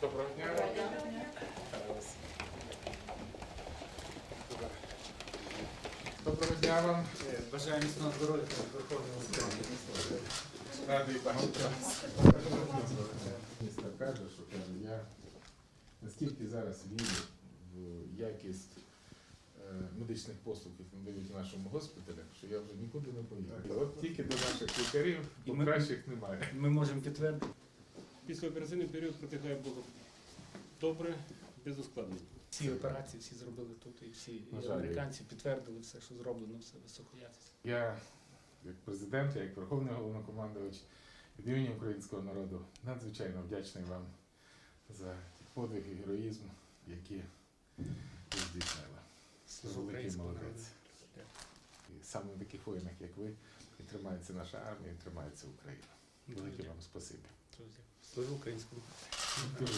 Доброго дня. Доброго дня вам. Бажаю міцного здоров'я та Верховного Суду. Радий бачити вас. Місто каже, що каже, я настільки зараз вірю в якість е, медичних послуг, які надають в нашому госпіталі, що я вже нікуди не поїду. От тільки до наших лікарів, бо кращих немає. Ми можемо підтвердити. Післяопераційний період протягає Богу добре, без ускладнень. Всі операції всі зробили тут, і всі і американці підтвердили все, що зроблено, все високоякісно. Я, як президент, я як Верховний головнокомандувач від імені українського народу надзвичайно вдячний вам за ті подвиг і героїзм, які ви здійснили. Великий молодець. І саме в таких воїнах, як ви, і тримається наша армія, і тримається Україна. Велике вам спасибі друзі. Служу українському. Дякую.